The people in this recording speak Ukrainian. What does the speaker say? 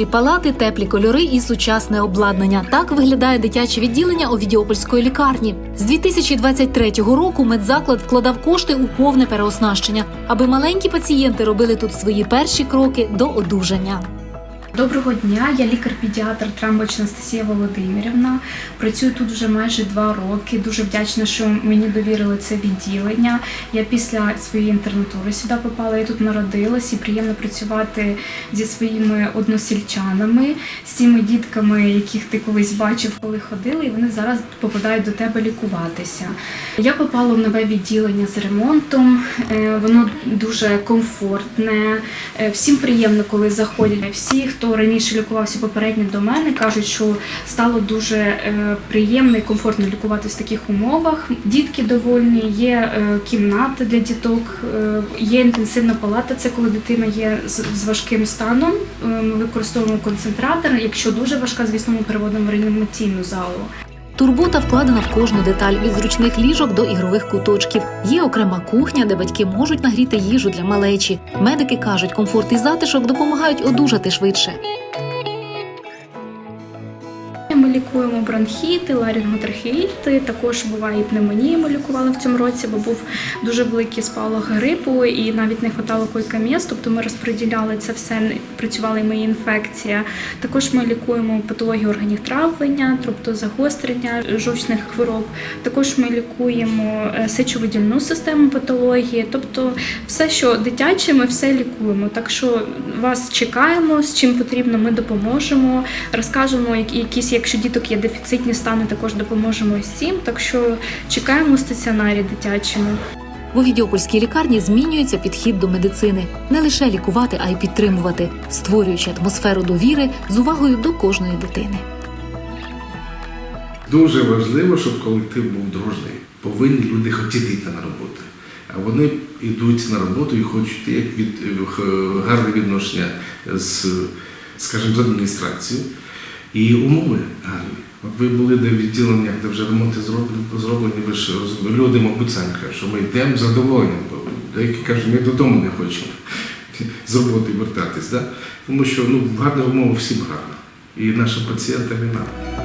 просторі палати, теплі кольори і сучасне обладнання. Так виглядає дитяче відділення Овідіопольської лікарні. З 2023 року медзаклад вкладав кошти у повне переоснащення, аби маленькі пацієнти робили тут свої перші кроки до одужання. Доброго дня, я лікар-педіатр Трамбоч Анастасія Володимирівна. Працюю тут вже майже два роки. Дуже вдячна, що мені довірили це відділення. Я після своєї інтернатури сюди попала. Я тут народилась і приємно працювати зі своїми односельчанами, з цими дітками, яких ти колись бачив, коли ходили, і вони зараз попадають до тебе лікуватися. Я попала в нове відділення з ремонтом. Е, Воно дуже комфортне. Е, Всім приємно, коли заходять. Всі, хто раніше лікувався попередньо до мене, кажуть, що стало дуже е, приємно і комфортно лікуватися в таких умовах. Дітки довольні, є е, кімната для діток, е, є інтенсивна палата. Це коли дитина є з, важким станом. Ми використовуємо концентратор. Якщо дуже важка, звісно, ми переводимо реанімаційну залу. Турбота вкладена в кожну деталь від зручних ліжок до ігрових куточків. Є окрема кухня, де батьки можуть нагріти їжу для малечі. Медики кажуть, комфорт і затишок допомагають одужати швидше. Ми лікуємо бронхіти, ларінготрахеїти, також буває і пневмонії. Ми лікували в цьому році, бо був дуже великий спалах грипу і навіть не хватало койка-місць, тобто ми розподіляли це все, працювала і моя інфекція. Також ми лікуємо патології органів травлення, тобто загострення жовчних хвороб. Також ми лікуємо е, сечовидільну систему патології, тобто все, що дитяче, ми все лікуємо. Так що вас чекаємо, з чим потрібно, ми допоможемо, розкажемо, якісь, якщо діток є дефіцитні стани, також допоможемо цим. Так що чекаємо в стаціонарі дитячому. В Овідіопольській лікарні змінюється підхід до медицини не лише лікувати, а й підтримувати, створюючи атмосферу довіри з увагою до кожної дитини. Дуже важливо, щоб колектив був дружний. Повинні люди хотіти йти на роботу. А вони йдуть на роботу і хочуть як від е, гарне відношення з, скажімо, з адміністрацією. І умови гарні. От ви були де в відділеннях, де вже ремонти зроблені, зроблені, ви ж люди, мабуть, самі кажуть, що ми йдемо задоволені. Деякі кажуть, ми додому не хочемо з роботи вертатись. Да? Тому що ну, гарна умова всім гарна. І нашим пацієнтам і нам.